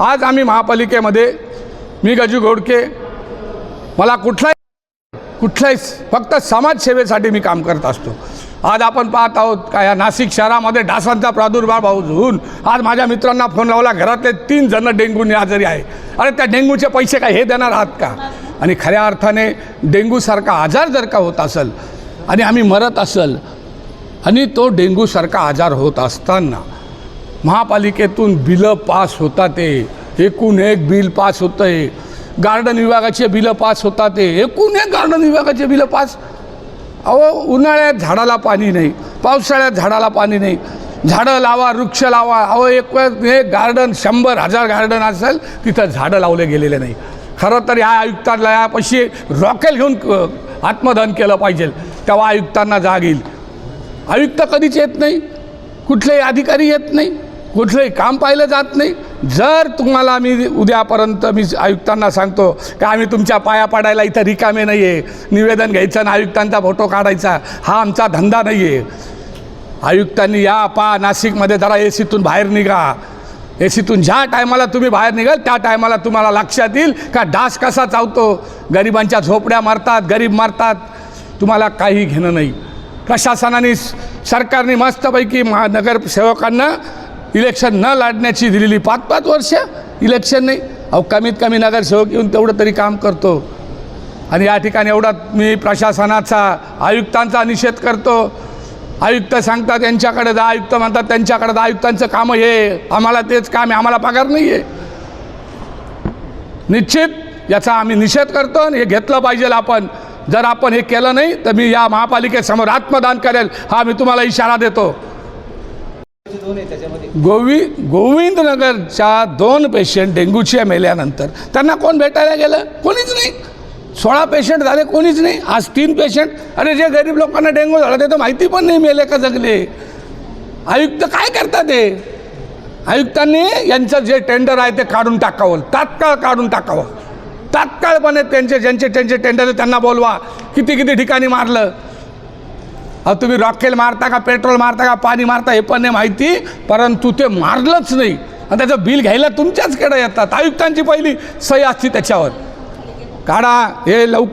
आज आम्ही महापालिकेमध्ये मी गजू घोडके मला कुठलाही कुठल्याही फक्त समाजसेवेसाठी मी काम करत असतो. आज आपण पाहत आहोत का या नाशिक शहरामध्ये डासांचा प्रादुर्भाव होऊन आज माझ्या मित्रांना फोन लावला घरातले तीन जण डेंग्यूने आजारी आहे. अरे त्या डेंग्यूचे पैसे काय हे देणार आहात का? आणि खऱ्या अर्थाने डेंग्यूसारखा आजार जर का होत असेल आणि आम्ही मरत असेल आणि तो डेंग्यूसारखा आजार होत असताना महापालिकेतून बिलं पास होतात ते एकूण एक बिल पास होतं आहे गार्डन विभागाचे बिलं पास होतात ते एकूण एक गार्डन विभागाचे बिलं पास. अहो उन्हाळ्यात झाडाला पाणी नाही. पावसाळ्यात झाडाला पाणी नाही. झाडं लावा वृक्ष लावा. अहो एक वेळ एक गार्डन शंभर हजार गार्डन असेल तिथं झाडं लावले गेलेले नाही. खरं तर या आयुक्तांना यापाशी रॉकेल घेऊन क- आत्मदहन केलं पाहिजे. तेव्हा आयुक्तांना जाग येईल. आयुक्त कधीच येत नाही. कुठलेही अधिकारी येत नाही. कुठलंही काम पाहिलं जात नाही. जर तुम्हाला मी उद्यापर्यंत मी आयुक्तांना सांगतो की आम्ही तुमच्या पाया पाडायला इथं रिकामे नाही आहे निवेदन घ्यायचं आणि आयुक्तांचा फोटो काढायचा. हा आमचा धंदा नाही आहे आयुक्तांनी या पा नाशिकमध्ये जरा ए सीतून बाहेर निघा. ए सीतून ज्या टायमाला तुम्ही बाहेर निघाल त्या टायमाला तुम्हाला लक्षात येईल का डास कसा चावतो. गरिबांच्या झोपड्या मारतात गरीब मारतात. तुम्हाला काही घेणं नाही. प्रशासनाने सरकारने मस्तपैकी महानगरसेवकांना इलेक्शन न लढण्याची दिलेली पाच पाच वर्ष इलेक्शन नाही. अहो कमीत कमी नगरसेवक येऊन तेवढं तरी काम करतो. आणि या ठिकाणी एवढा मी प्रशासनाचा आयुक्तांचा निषेध करतो. आयुक्त सांगतात यांच्याकडे जा आयुक्त म्हणतात त्यांच्याकडे जा आयुक्तांचं कामं हे आम्हाला तेच काम आहे आम्हाला पगार नाही आहे निश्चित याचा आम्ही निषेध करतो आणि हे घेतलं पाहिजे आपण. जर आपण हे केलं नाही तर मी या महापालिकेसमोर आत्मदान करेल. हा मी तुम्हाला इशारा देतो. गोवि गोविंदनगरच्या दोन पेशंट डेंग्यूच्या मेल्यानंतर त्यांना कोण भेटायला गेलं? कोणीच नाही. सोळा पेशंट झाले कोणीच नाही. आज तीन पेशंट अरे जे गरीब लोकांना डेंग्यू झाला ते तर माहिती पण नाही मेले का जगले. आयुक्त काय करतात ते? आयुक्तांनी यांचं जे टेंडर आहे ते काढून टाकावं. तात्काळ काढून टाकावं. तात्काळपणे त्यांचे ज्यांचे त्यांचे टेंडर त्यांना बोलवा. किती किती ठिकाणी मारलं. तुम्ही रॉकेल मारता का पेट्रोल मारता का पाणी मारता हे पण नाही माहिती परंतु ते मारलंच नाही. आणि त्याचं बिल घ्यायला तुमच्याचकडे येतात. आयुक्तांची पहिली सही असते त्याच्यावर. काढा हे लवकर